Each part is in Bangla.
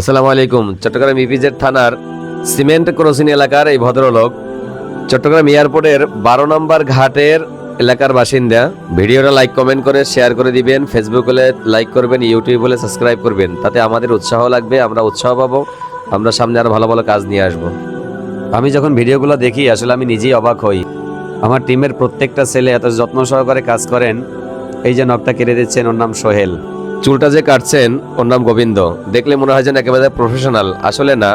আসসালামু আলাইকুম। চট্টগ্রাম ইপিজেড থানার সিমেন্ট ক্রসিং এলাকার এই ভদ্রলোক চট্টগ্রাম এয়ারপোর্টের বারো নম্বর ঘাটের এলাকার বাসিন্দা। ভিডিওটা লাইক কমেন্ট করে শেয়ার করে দিবেন। ফেসবুক হলে লাইক করবেন ইউটিউব হলে সাবস্ক্রাইব করবেন। তাতে আমাদের উৎসাহ লাগবে, আমরা উৎসাহ পাবো, আমরা সামনে আরও ভালো ভালো কাজ নিয়ে আসব। আমি যখন ভিডিওগুলো দেখি, আসলে আমি নিজেই অবাক হই। আমার টিমের প্রত্যেকটা ছেলে এত যত্ন সহকারে কাজ করেন। এই যে নখটা কেটে দিচ্ছেন, ওর নাম সোহেল। চুলটা যে কাটছেন, ওর নাম গোবিন্দ। দেখলে মনে হয় যেন একেবারে প্রফেশনাল আসলে না,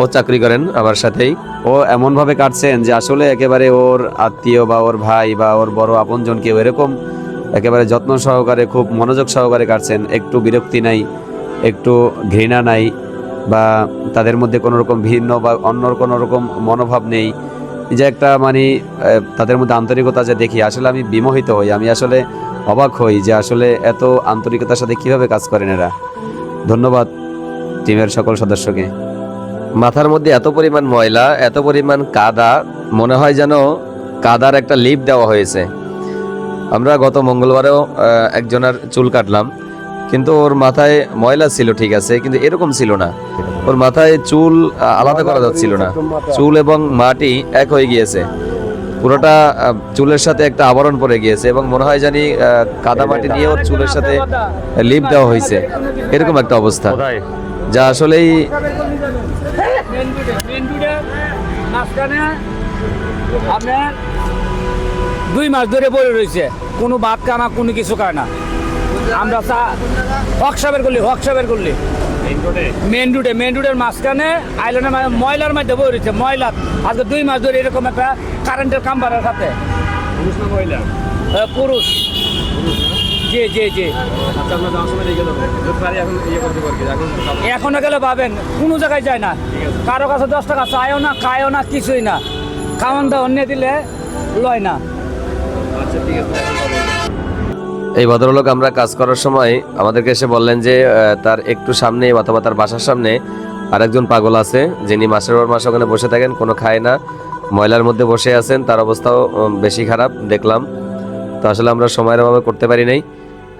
ও চাকরি করেন আমার সাথেই। ও এমনভাবে কাটছেন যে আসলে একেবারে ওর আত্মীয় বা ওর ভাই বা ওর বড় আপনজন কেউ এরকম একেবারে যত্ন সহকারে, খুব মনোযোগ সহকারে কাটছেন। একটু বিরক্তি নাই, একটু ঘৃণা নাই বা তাদের মধ্যে কোনো রকম ভিন্ন বা অন্য কোনো রকম মনোভাব নেই। যে একটা মানে তাদের মধ্যে আন্তরিকতা যে দেখি, আসলে আমি বিমোহিত হই। আমি আসলে অবাক হই যে আসলে এত আন্তরিকতার সাথে কীভাবে কাজ করেন এরা। ধন্যবাদ টিমের সকল সদস্যকে। মাথার মধ্যে এত পরিমাণ ময়লা, এত পরিমাণ কাদা, মনে হয় যেন কাদার একটা লিপ দেওয়া হয়েছে। আমরা গত মঙ্গলবারেও একজনের চুল কাটলাম, কিন্তু ওর মাথায় ময়লা ছিল ঠিক আছে, কিন্তু এরকম ছিল না। ওর মাথায় চুল আলাদা করা যাচ্ছিল না। চুল এবং মাটি এক হয়ে গিয়েছে। পুরোটা চুলের সাথে একটা আবরণ পড়ে গিয়েছে এবং মনে হয় জানি আহ, কাদা মাটি নিয়ে ওর চুলের সাথে লিপ দেওয়া হয়েছে। এরকম একটা অবস্থা। যা আসলেই আপনার দুই মাস ধরে পড়ে রয়েছে। কোনো বাদ কানা কোনো কিছু খায় না আমরা চা হক সাবের করলি হক সাবের করলি। মেন রোডে মেন রোডের মাঝখানে আইল্যান্ডের মা- ময়লার মধ্যে বই রয়েছে ময়লা। আজকে দুই মাস ধরে এরকম একটা কারেন্টের কাম্বারের সাথে। পুরুষ জি জি জি। এখনও গেলে পাবেন কোনো জায়গায় যায় না। কারও কাছে দশ টাকা চায়ও না খায়ও না কিছুই না। খাওয়ান দাওয়ান নিয়ে দিলে লয় না। এই ভদ্রলোক আমরা কাজ করার সময় আমাদেরকে এসে বললেন যে তার একটু সামনে অথবা তার বাসার সামনে আরেকজন পাগল আছে যিনি মাসের পর মাস ওখানে বসে থাকেন কোনো খায় না। ময়লার মধ্যে বসে আছেন, তার অবস্থাও বেশি খারাপ, দেখলাম। তো আসলে আমরা সময়ের অভাবে করতে পারি নাই।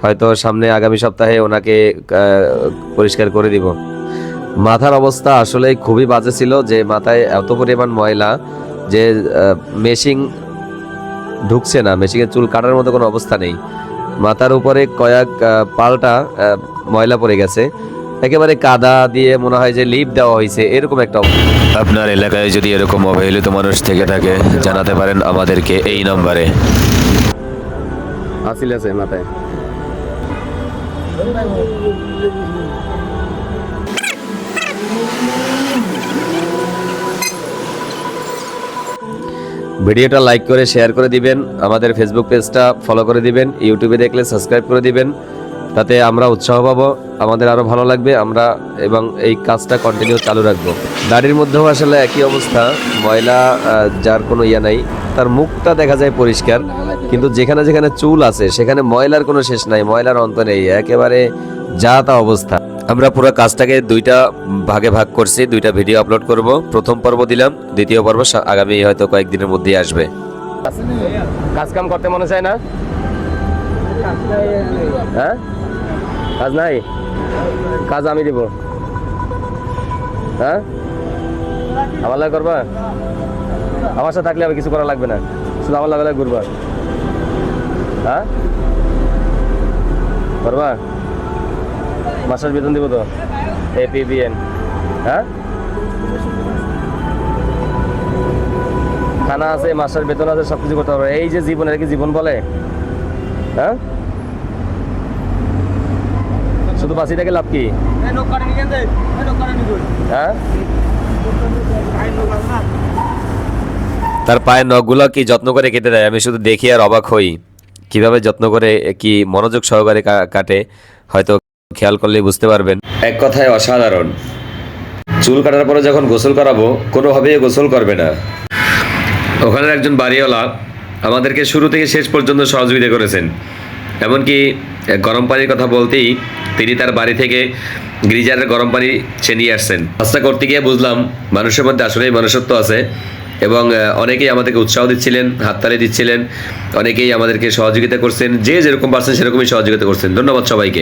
হয়তো সামনে আগামী সপ্তাহে ওনাকে পরিষ্কার করে দিব। মাথার অবস্থা আসলে খুবই বাজে ছিল যে মাথায় এত পরিমাণ ময়লা যে মেশিং ঢুকছে না, মেশিনের চুল কাটার মতো কোনো অবস্থা নেই। মাথার উপরে কয়েক পাল্টা ময়লা পড়ে গেছে। একেবারে কাদা দিয়ে মনে হয় যে লিপ দেওয়া হয়েছে এরকম একটা আপনার এলাকায় যদি এরকম অবহেলিত মানুষ থেকে থাকে জানাতে পারেন আমাদেরকে এই নম্বরে। আসিল আছে মাথায়। ভিডিওটা লাইক করে শেয়ার করে দিবেন আমাদের ফেসবুক পেজটা ফলো করে দিবেন ইউটিউবে দেখলে সাবস্ক্রাইব করে দিবেন। তাতে আমরা উৎসাহ পাবো, আমাদের আরও ভালো লাগবে, আমরা এবং এই কাজটা কন্টিনিউ চালু রাখব। দাড়ির মধ্যেও আসলে একই অবস্থা, ময়লা যার কোনো ইয়া নাই, তার মুখটা দেখা যায় পরিষ্কার, কিন্তু যেখানে যেখানে চুল আছে, সেখানে ময়লার কোনো শেষ নাই, ময়লার অন্ত নেই, একেবারে যা তা অবস্থা। আমরা পুরো কাজটাকে দুইটা ভাগে ভাগ করছি, দুইটা ভিডিও আপলোড করব। প্রথম পর্ব দিলাম, দ্বিতীয় পর্ব আগামী হয়তো কয়েকদিনের মধ্যেই আসবে। কাজ কাম করতে মনে চায় না? হ্যাঁ? কাজ নাই? কাজ আমি দিব। হ্যাঁ? আমার লাগে করবা? আমার সাথে থাকলে আমি কিছু করা লাগবে না। শুধু আমার লাগে ঘুরবা। হ্যাঁ? করবা? মাসের বেতন দিব তো? এপিবিএন হ্যাঁ? খানা আছে মাসের বেতন আছে সব কিছু করতে পারবে। এই যে জীবন এটা কি জীবন বলে? হ্যাঁ? শুধু বাঁচি থেকে লাভ কি? হ্যাঁ? তার পায়ের নখগুলো কি যত্ন করে কেটে দেয়? আমি শুধু দেখি আর অবাক হই। কীভাবে যত্ন করে কি মনোযোগ সহকারে কাটে হয়তো খেয়াল করলেই বুঝতে পারবেন। এক কথায় অসাধারণ। চুল কাটার পরে যখন গোসল করাবো কোনোভাবেই গোসল করবে না। ওখানের একজন বাড়িওয়ালা আমাদেরকে শুরু থেকে শেষ পর্যন্ত সহযোগিতা করেছেন। এমনকি গরম পানির কথা বলতেই তিনি তার বাড়ি থেকে গ্রিজারের গরম পানি ছেনিয়ে আসছেন। আস্থা করতে গিয়ে বুঝলাম মানুষের মধ্যে আসলেই মানুষত্ব আছে এবং অনেকেই আমাদেরকে উৎসাহ দিচ্ছিলেন, হাততালি দিচ্ছিলেন, অনেকেই আমাদেরকে সহযোগিতা করছেন, যে যেরকম পারছেন সেরকমই সহযোগিতা করছেন। ধন্যবাদ সবাইকে।